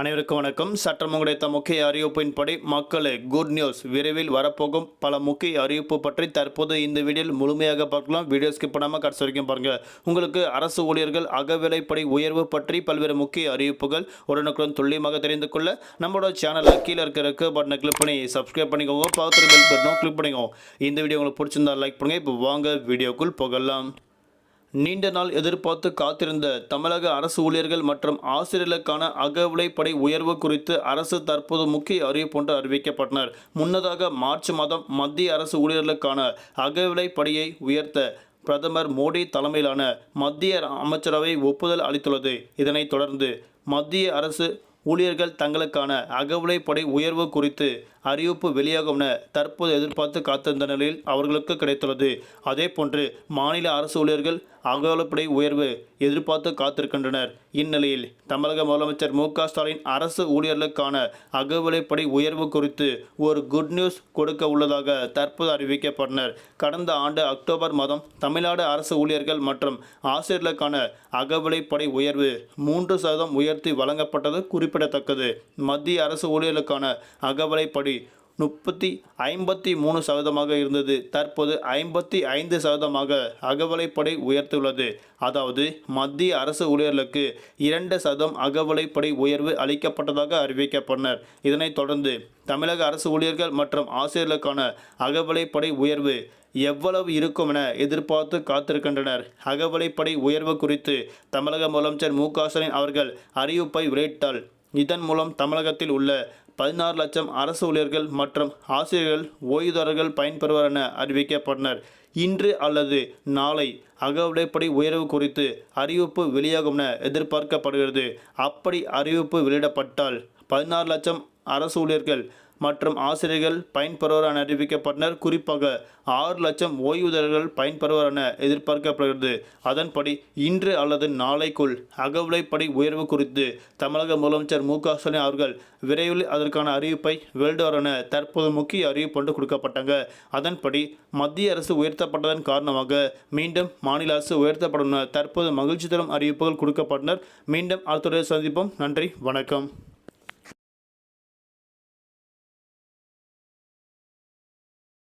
அனைவருக்கும் வணக்கம். சட்டம் கிடைத்த முக்கிய அறிவிப்பின்படி மக்களே குட் நியூஸ் விரைவில் வரப்போகும் பல முக்கிய அறிவிப்பு பற்றி தற்போது இந்த வீடியோவில் முழுமையாக பார்க்கலாம். வீடியோ ஸ்கிப் பண்ணாமல் கடைசி வரைக்கும் பாருங்கள் உங்களுக்கு அரசு ஊழியர்கள் அகவிலைப்படி உயர்வு பற்றி பல்வேறு முக்கிய அறிவிப்புகள் உடனுக்குடன் துல்லியமாக தெரிந்து கொள்ள நம்மளோட சேனலில் கீழே இருக்கிற ரெக்க பட்டனை கிளிக் பண்ணி சப்ஸ்கிரைப் பண்ணிக்கோங்க. பக்கத்தில் பெல் பட்டனும் கிளிக் பண்ணிக்கோங்க. இந்த வீடியோ உங்களுக்கு பிடிச்சிருந்தா லைக் பண்ணுங்கள் இப்போ வாங்க வீடியோக்குள் போகலாம். நீண்ட நாள் எதிர்பார்த்து காத்திருந்த தமிழக அரசு ஊழியர்கள் மற்றும் ஆசிரியர்களுக்கான அகவிலைப்படை உயர்வு குறித்து அரசு தற்போது முக்கிய அறிவிப்பு ஒன்று அறிவிக்கப்பட்டனர். முன்னதாக மார்ச் மாதம் மத்திய அரசு ஊழியர்களுக்கான அகவிலைப்படியை உயர்த்த பிரதமர் மோடி தலைமையிலான மத்திய அமைச்சரவை ஒப்புதல் அளித்துள்ளது. இதனைத் தொடர்ந்து மத்திய அரசு ஊழியர்கள் தங்களுக்கான அகவிலைப்படை உயர்வு குறித்து அறிவிப்பு வெளியாகும் என தற்போது எதிர்பார்த்து காத்திருந்த நிலையில் அவர்களுக்கு கிடைத்துள்ளது. அதே போன்று மாநில அரசு ஊழியர்கள் அகவலப்படை உயர்வு எதிர்பார்த்து காத்திருக்கின்றனர். இந்நிலையில் தமிழக முதலமைச்சர் மு க ஸ்டாலின் அரசு ஊழியர்களுக்கான அகவலைப்படை உயர்வு குறித்து ஒரு குட் நியூஸ் கொடுக்க உள்ளதாக தற்போது அறிவிக்கப்பட்டனர். கடந்த ஆண்டு அக்டோபர் மாதம் தமிழ்நாடு அரசு ஊழியர்கள் மற்றும் ஆசிரியர்களுக்கான அகவலைப்படை உயர்வு மூன்று சதவீதம் உயர்த்தி வழங்கப்பட்டது குறிப்பிடத்தக்கது. மத்திய அரசு ஊழியர்களுக்கான அகவலைப்படி முப்பத்தி ஐம்பத்தி மூணு சதவீதமாக இருந்தது. தற்போது ஐம்பத்தி ஐந்து சதவீதமாக அகவலைப்படை உயர்த்தியுள்ளது அதாவது மத்திய அரசு ஊழியர்களுக்கு இரண்டு சதம் அகவலைப்படை உயர்வு அளிக்கப்பட்டதாக அறிவிக்கப்பட்டனர். இதனைத் தொடர்ந்து தமிழக அரசு ஊழியர்கள் மற்றும் ஆசிரியர்களுக்கான அகவலைப்படை உயர்வு எவ்வளவு இருக்கும் என எதிர்பார்த்து காத்திருக்கின்றனர். அகவலைப்படை உயர்வு குறித்து தமிழக முதலமைச்சர் மு க ஸ்டாலின் அவர்கள் அறிவிப்பை வெளியிட்டால் இதன் மூலம் தமிழகத்தில் உள்ள பதினாறு லட்சம் அரசு ஊழியர்கள் மற்றும் ஆசிரியர்கள் ஓய்வுதாரர்கள் பயன்பெறுவர் என அறிவிக்கப்பட்டனர். இன்று அல்லது நாளை அகவிடைப்படி உயர்வு குறித்து அறிவிப்பு வெளியாகும் என எதிர்பார்க்கப்படுகிறது. அப்படி அறிவிப்பு வெளியிடப்பட்டால் பதினாறு லட்சம் அரசு ஊழியர்கள் மற்றும் ஆசிரியர்கள் பயன்பெறுவர் என அறிவிக்கப்பட்டனர். குறிப்பாக ஆறு லட்சம் ஓய்வூதியர்கள் பயன்பெறுவர் என எதிர்பார்க்கப்படுகிறது. அதன்படி இன்று அல்லது நாளைக்குள் அகவிலைப்படி உயர்வு குறித்து தமிழக முதலமைச்சர் மு க ஸ்டாலின் அவர்கள் விரைவில் அதற்கான அறிவிப்பை வெளியிடுவார் என தற்போது முக்கிய அறிவிப்பு ஒன்று கொடுக்கப்பட்டாங்க. அதன்படி மத்திய அரசு உயர்த்தப்பட்டதன் காரணமாக மீண்டும் மாநில அரசு உயர்த்தப்படும் தற்போது மகிழ்ச்சி தரும் அறிவிப்புகள் கொடுக்கப்பட்டனர். மீண்டும் அடுத்த சந்திப்போம். நன்றி. வணக்கம்.